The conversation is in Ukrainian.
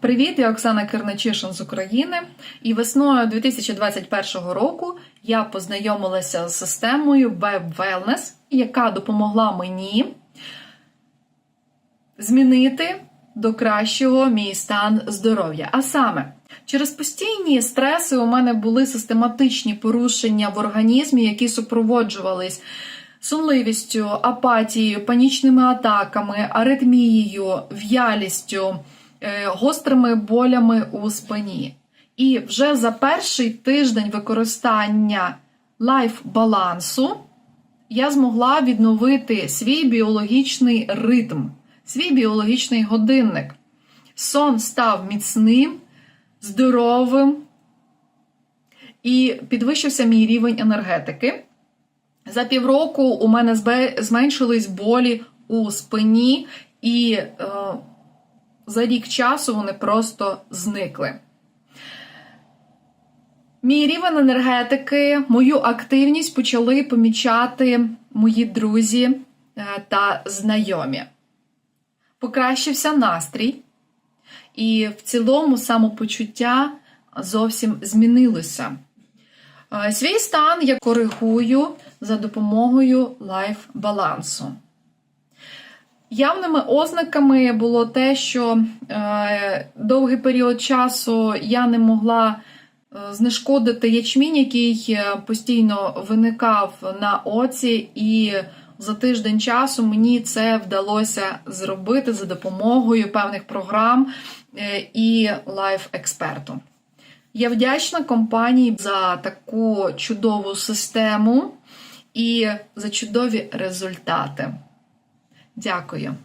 Привіт, я Оксана Кирначишин з України. І весною 2021 року я познайомилася з системою Web Wellness, яка допомогла мені змінити до кращого мій стан здоров'я. А саме, через постійні стреси у мене були систематичні порушення в організмі, які супроводжувались сонливістю, апатією, панічними атаками, аритмією, в'ялістю, гострими болями у спині. І вже за перший тиждень використання лайф-балансу я змогла відновити свій біологічний ритм, свій біологічний годинник. Сон став міцним, здоровим і підвищився мій рівень енергетики. За півроку у мене зменшились болі у спині, і е, за рік часу вони просто зникли. Мій рівень енергетики, мою активність почали помічати мої друзі е, та знайомі. Покращився настрій, і в цілому самопочуття зовсім змінилося. Е, Свій стан я коригую за допомогою лайф-балансу. Явними ознаками було те, що е, довгий період часу я не могла е, знешкодити ячмінь, який е, постійно виникав на оці, і за тиждень часу мені це вдалося зробити за допомогою певних програм е, і лайф-експерту. Я вдячна компанії за таку чудову систему і за чудові результати. Дякую.